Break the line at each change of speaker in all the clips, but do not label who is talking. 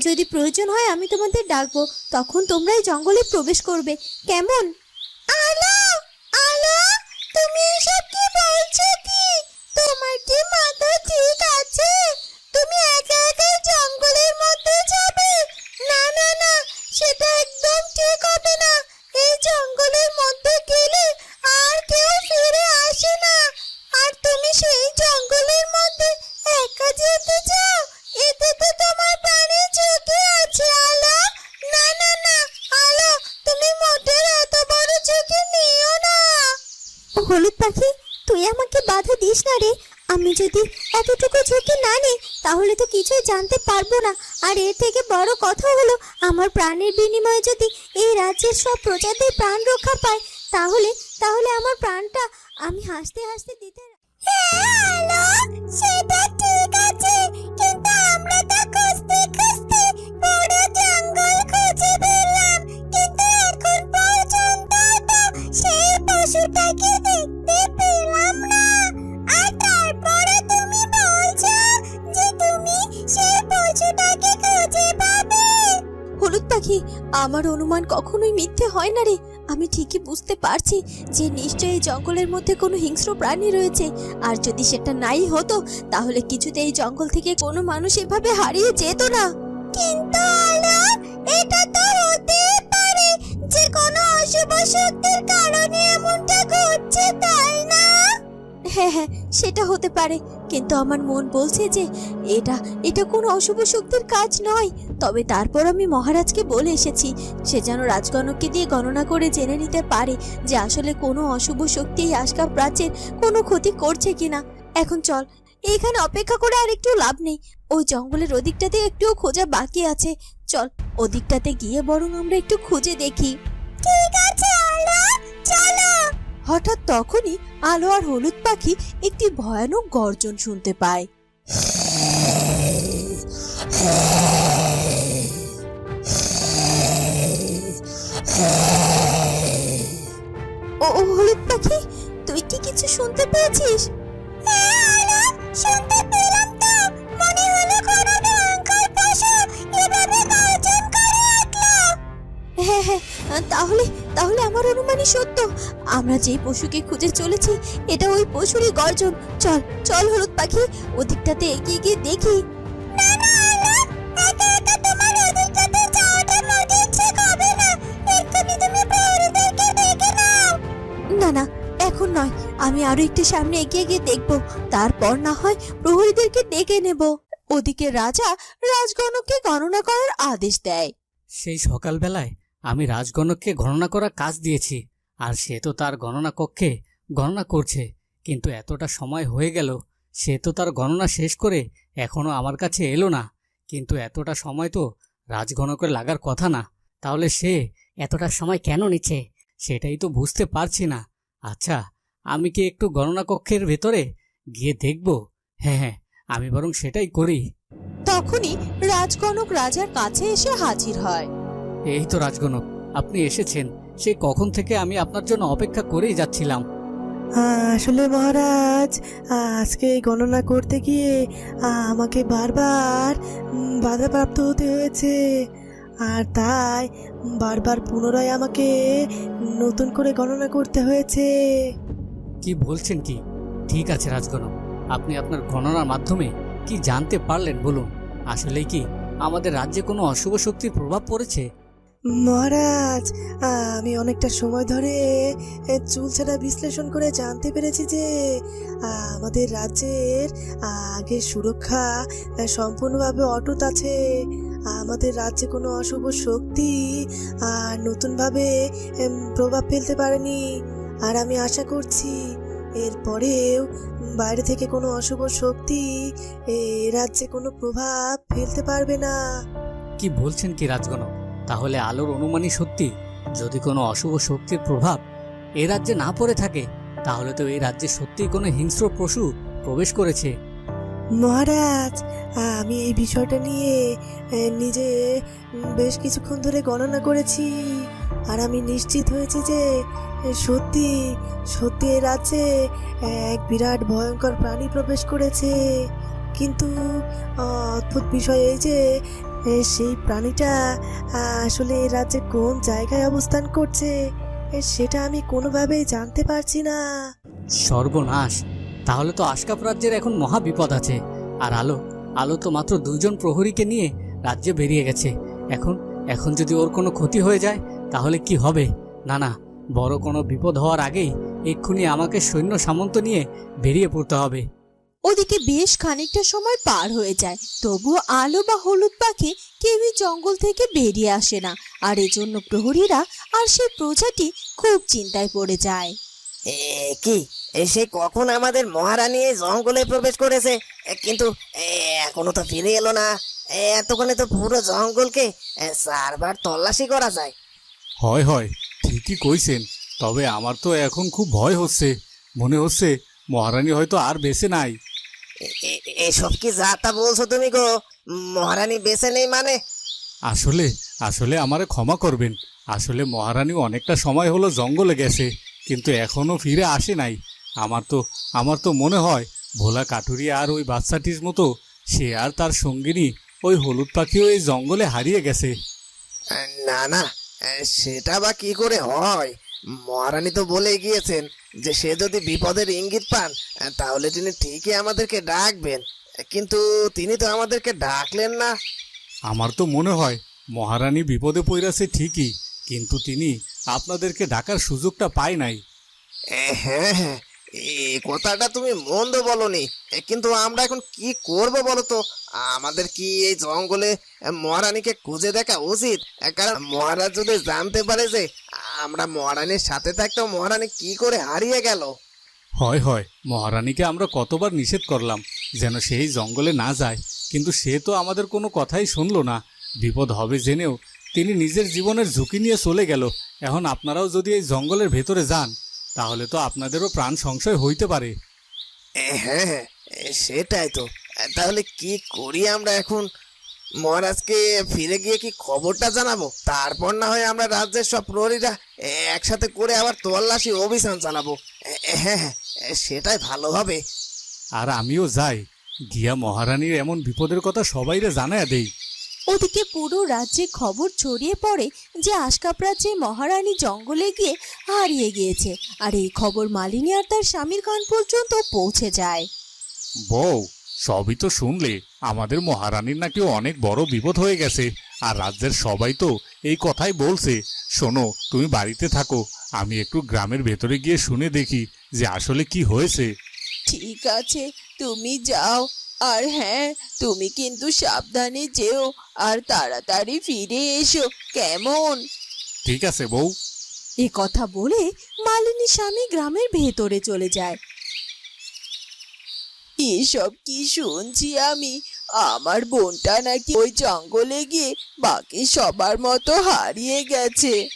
যদি প্রয়োজন হয় আমি তোমাদের ডাকবো, তখন তোমরা এই জঙ্গলে প্রবেশ করবে। কেমন? আলো! আলো! তুমি এসব কি বলছো কি তোমার কি মাথা ঠিক আছে? তুমি একা একা জঙ্গলের মধ্যে যাবে? না না না। পাখি, তুই আমাকে বাধা দিস না রে। আমি যদি এতটুকু ঝুঁকি না নিই, তাহলে তো কিছুই জানতে পারব না। আর এর থেকে বড় কথা হলো, আমার প্রাণের বিনিময়ে যদি এই রাজ্যের সব প্রজাদের প্রাণ রক্ষা পায়, তাহলে তাহলে আমার প্রাণটা আমি হাসতে হাসতে দিতে সেটা আমার অনুমান কখনোই মিথ্যে হয় না রে। আমি ঠিকই বুঝতে পারছি যে নিশ্চয়ই জঙ্গলের মধ্যে কোনো হিংস্র প্রাণী রয়েছে। আর যদি সেটা নাই হতো, তাহলে কিছুতে এই জঙ্গল থেকে কোনো মানুষ এভাবে হারিয়ে যেত না। কিন্তু এটা তো হতে পারে। যে কোনো অশুভ শক্তির কারণে এমনটা ঘটছে, তাই না? হ্যাঁ হ্যাঁ সেটা হতে পারে। কিন্তু আমার মন বলছে যে এটা এটা কোনো অশুভ শক্তির কাজ নয়। তবে তারপর আমি মহারাজকে বলে এসেছি, সে যেন রাজগণককে দিয়ে গণনা করে জেনে নিতে পারে যে আসলে কোনো অশুভ শক্তি আশকা প্রাচীর কোনো ক্ষতি করছে কিনা। এখন চল এখানে অপেক্ষা করে আর একটু লাভ নেই। ওই জঙ্গলের ওদিকটাতে একটুও খোঁজা বাকি আছে। চল, ওদিকটাতে গিয়ে বরং আমরা একটু খুঁজে দেখি। ঠিক আছে চলো। হঠাৎ তখনই আলো আর হলুদ পাখি একটি ভয়ানক গর্জন শুনতে পায়। ও হলুদ পাখি, তুই কি কিছু শুনতে পেয়েছিস? শুনতে পেলাম হ্যাঁ হ্যাঁ তাহলে তাহলে আমার অনুমানই সত্য। আমরা যেই পশুকে খুঁজে চলেছি, এটা ওই পশুরই গর্জন। চল চল হলুদ পাখি, ওদিকটাতে এগিয়ে গিয়ে দেখি। না না এখন নয়। আমি আরও একটু সামনে এগিয়ে গিয়ে দেখব। তারপর না হয় প্রহরীদেরকে ডেকে নেব। ওদিকে রাজা রাজগণককে গণনা করার আদেশ দেয়।
সেই সকালবেলায় আমি রাজগণককে গণনা করার কাজ দিয়েছি, আর সে তো তার গণনা কক্ষে গণনা করছে। কিন্তু এতটা সময় হয়ে গেল, সে তো তার গণনা শেষ করে এখনও আমার কাছে এলো না। কিন্তু এতটা সময় তো রাজগণকের লাগার কথা না। তাহলে সে এতটা সময় কেন নিচ্ছে? সেটাই তো বুঝতে পারছি না। আচ্ছা আমি কি একটু গণনা কক্ষের ভেতরে গিয়ে দেখব? হ্যাঁ হ্যাঁ আমি বরং সেটাই করি।
তখনই রাজগণক রাজার কাছে এসে হাজির হয়।
এই তো রাজগণক আপনি এসেছেন। সে কখন থেকে আমি আপনার জন্য অপেক্ষা করেই যাচ্ছিলাম।
আসলে মহারাজ আজকে এই গণনা করতে গিয়ে আমাকে বারবার বাধাপ্রাপ্ত হতে হয়েছে। আর তাই বারবার পুনরায় আমাকে নতুন করে গণনা করতে হয়েছে।
কি বলছেন কি? ঠিক আছে রাজগণক আপনি আপনার গণনার মাধ্যমে কি জানতে পারলেন বলুন। আসলেই কি আমাদের রাজ্যে কোনো অশুভ শক্তির প্রভাব পড়েছে?
মহারাজ আমি অনেকটা সময় ধরে এ, চুলছেরা বিশ্লেষণ করে জানতে পেরেছি যে আমাদের রাজ্যের আগে সুরক্ষা সম্পূর্ণভাবে অটুট আছে। আমাদের রাজ্যে কোনো অশুভ শক্তি আর নতুনভাবে প্রভাব ফেলতে পারেনি। আর আমি আশা করছি এরপরেও বাইরে থেকে কোনো অশুভ শক্তি এ রাজ্যে কোনো প্রভাব ফেলতে পারবে না।
কি বলছেন কি রাজগণক তাহলে আলোর অনুমানই সত্যি। যদি কোনো অশুভ শক্তির প্রভাব এ রাজ্যে না পড়ে থাকে, তাহলে তো এই রাজ্যে সত্যিই কোনো হিংস্র পশু প্রবেশ করেছে।
মহারাজ, আমি এই বিষয়টা নিয়ে নিজে বেশ কিছুক্ষণ ধরে গণনা করেছি। আর আমি নিশ্চিত হয়েছি যে সত্যি সত্যি এ রাজ্যে এক বিরাট ভয়ঙ্কর প্রাণী প্রবেশ করেছে। কিন্তু অদ্ভুত বিষয় এই যে সেই প্রাণীটা আসলে এই রাজ্যে কোন জায়গায় অবস্থান করছে? এ, সেটা আমি কোনোভাবেই জানতে পারছি না।
সর্বনাশ তাহলে তো আশকাপ রাজ্যের এখন মহা বিপদ আছে। আর আলো আলো তো মাত্র দুজন প্রহরীকে নিয়ে রাজ্যে বেরিয়ে গেছে। এখন এখন যদি ওর কোনো ক্ষতি হয়ে যায় তাহলে কি হবে? না না বড় কোনো বিপদ হওয়ার আগেই এক্ষুনি আমাকে সৈন্য সামন্ত নিয়ে বেরিয়ে পড়তে হবে।
ওদিকে বেশ খানিকটা সময় পার হয়ে যায়। তবুও আলো বা হলুদ পাখি কেউই জঙ্গল থেকে বেরিয়ে আসে না। আর এজন্য প্রহরীরা আর সেই প্রজাটি খুব চিন্তায় পড়ে যায়।
এ কি? এসে কখন আমাদের মহারানী এই জঙ্গলে প্রবেশ করেছে? এ, কিন্তু এ, এখনও তো ফিরে এলো না। এ, এতক্ষণে তো পুরো জঙ্গলকে এ, চারবার তল্লাশি করা যায়।
হয় হয় ঠিকই কইছেন। তবে আমার তো এখন খুব ভয় হচ্ছে। মনে হচ্ছে মহারানী হয়তো আর বেঁচে নাই।
এ- এ- এসব কি যা তা বলছো তুমি গো? মহারানী বেঁচে নেই মানে।
আসলে আসলে আমারে ক্ষমা করবেন। আসলে মহারানী অনেকটা সময় হলো জঙ্গলে গেছে কিন্তু এখনও ফিরে আসে নাই। আমার তো আমার তো মনে হয় ভোলা কাটুরি আর ওই বাচ্চাটির মতো সে আর তার সঙ্গিনী ওই হলুদ পাখিও এই জঙ্গলে হারিয়ে গেছে।
না না সেটা বা কি করে হয়? মহারানী তো বলে গিয়েছেন যে সে যদি বিপদের ইঙ্গিত পান তাহলে তিনি ঠিকই আমাদেরকে ডাকবেন। কিন্তু তিনি তো আমাদেরকে ডাকলেন না।
আমার তো মনে হয় মহারানী বিপদে পড়েছে ঠিকই কিন্তু তিনি আপনাদেরকে ডাকার সুযোগটা পায় নাই।
হ্যাঁ হ্যাঁ এই কথাটা তুমি মন্দ বলনি। কিন্তু আমরা এখন কি করব বলো তো আমাদের কি এই জঙ্গলে মহারানীকে খুঁজে দেখা উচিত? কারণ মহারাজ যদি জানতে পারে যে আমরা মহারানীর সাথে থাকতেও মহারানী কি করে হারিয়ে গেল?
হয় হয় মহারানীকে আমরা কতবার নিষেধ করলাম যেন সেই জঙ্গলে না যায় কিন্তু সে তো আমাদের কোনো কথাই শুনলো না। বিপদ হবে জেনেও তিনি নিজের জীবনের ঝুঁকি নিয়ে চলে গেল। এখন আপনারাও যদি এই জঙ্গলের ভেতরে যান তাহলে তো আপনাদেরও প্রাণ সংশয় হইতে পারে।
হ্যাঁ হ্যাঁ সেটাই তো। তাহলে কি করি আমরা এখন? মহারাজকে ফিরে গিয়ে কি খবরটা জানাব? তারপর না হয় আমরা রাজ্যের সব প্রহরীরা একসাথে করে আবার তল্লাশি অভিযান চালাবো। হ্যাঁ হ্যাঁ সেটাই ভালো হবে।
আর আমিও যাই। গিয়া মহারানীর এমন বিপদের কথা সবাইরে জানায়া দেই।
ওদিকে পুরো রাজ্যে খবর ছড়িয়ে পড়ে যে আশকাপ রাজ্যে মহারানী জঙ্গলে গিয়ে হারিয়ে গিয়েছে আর এই খবর মালিনী আর তার স্বামীর কান পর্যন্ত পৌঁছে যায়।
বউ সবই তো শুনলে আমাদের মহারানীর নাকি অনেক বড় বিপদ হয়ে গেছে আর রাজ্যের সবাই তো এই কথাই বলছে শোনো তুমি বাড়িতে থাকো আমি একটু গ্রামের ভেতরে গিয়ে শুনে দেখি যে আসলে কি হয়েছে।
ঠিক আছে তুমি যাও আর হ্যাঁ তুমি কিন্তু সাবধানে যেও আর তাড়াতাড়ি ফিরে এসো কেমন?
ঠিক আছে বউ।
এ কথা বলে মালিনী স্বামী গ্রামের ভেতরে চলে যায়। এসব কি শুনছি আমি? আমার বোনটা নাকি ওই জঙ্গলে গিয়ে বাকি সবার মতো হারিয়ে গেছে।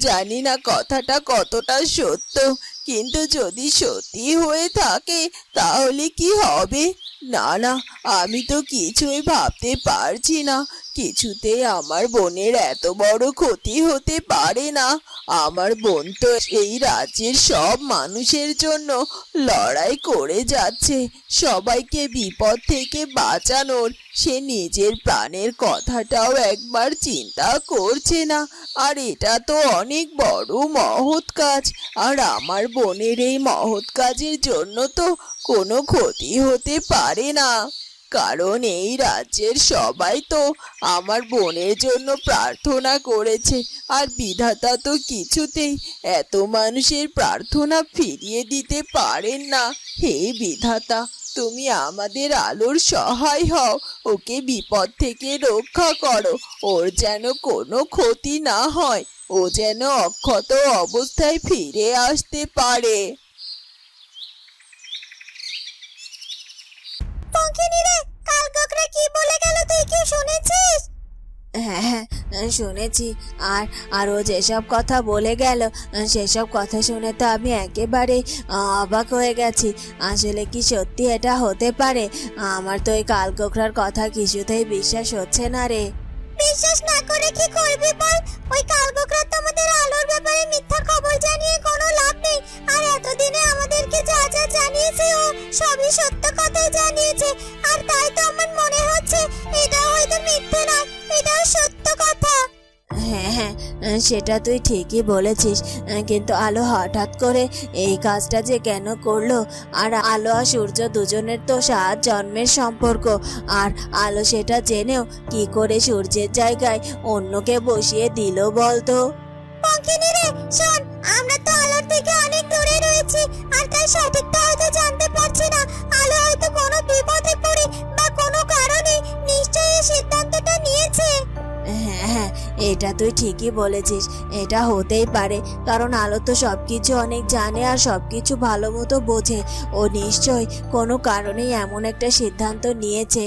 জানি না কথাটা কতটা সত্য, কিন্তু যদি সত্যি হয়ে থাকে তাহলে কি হবে? না না, আমি তো কিছুই ভাবতে পারছি না। কিছুতে আমার বোনের এত বড় ক্ষতি হতে পারে না। আমার বোন তো এই রাজ্যের সব মানুষের জন্য লড়াই করে যাচ্ছে। সবাইকে বিপদ থেকে বাঁচানোর। সে নিজের প্রাণের কথাটাও একবার চিন্তা করছে না। আর এটা তো অনেক বড় মহৎ কাজ। আর আমার বোনের এই মহৎ কাজের জন্য তো কোনো ক্ষতি হতে পারে না। কারণ এই রাজ্যের সবাই তো আমার বোনের জন্য প্রার্থনা করেছে, আর বিধাতা তো কিছুতেই এত মানুষের প্রার্থনা ফিরিয়ে দিতে পারেন না। হে বিধাতা, তুমি আমাদের আলোর সহায় হও, ওকে বিপদ থেকে রক্ষা করো, ওর যেন কোনো ক্ষতি না হয়, ও যেন অক্ষত অবস্থায় ফিরে আসতে পারে।
পঙ্কিনী রে। কাল কাকড়া কি বলে গেল তুই কি শুনেছিস?
হ্যাঁ হ্যাঁ শুনেছি। আর আর ও যেসব কথা বলে গেল সেসব কথা শুনে তো আমি একেবারে অবাক হয়ে গেছি। আসলে কি সত্যি এটা হতে পারে? আমার তো ওই কালকোখরার কথা কিছুতেই বিশ্বাস হচ্ছে না রে।
বিশ্বাস না করে কি করবি বল? ওই কালবকরা তো আমাদের আলোর ব্যাপারে মিথ্যা খবর জানিয়ে কোনো লাভ নেই। আর এতদিনে আমাদেরকে যা যা জানিয়েছে সবই সত্য জানিয়েছে। আর তাই তো আমার মনে হচ্ছে এটা হয়তো মিথ্যে সত্য কথা। হ্যাঁ হ্যাঁ সেটা তুই ঠিকই বলেছিস কিন্তু আলো হঠাৎ করে এই কাজটা যে কেন করল? আর আলো আর সূর্য দুজনের তো সাত জন্মের সম্পর্ক আর আলো সেটা জেনেও কি করে সূর্যের জায়গায় অন্যকে বসিয়ে দিল বলতো?
শোন আমরা তো আলোর থেকে অনেক দূরে আর তাই সঠিকটা হয়তো জানতে পারছি না। আলো হয়তো কোনো বিপদে পড়ে বা কোনো কারণে নিশ্চয়ই এই সিদ্ধান্তটা নিয়েছে।
হ্যাঁ হ্যাঁ এটা তুই ঠিকই বলেছিস। এটা হতেই পারে, কারণ আলো তো সব কিছু অনেক জানে আর সব কিছু ভালো মতো বোঝে। ও নিশ্চয় কোনো কারণেই এমন একটা সিদ্ধান্ত নিয়েছে।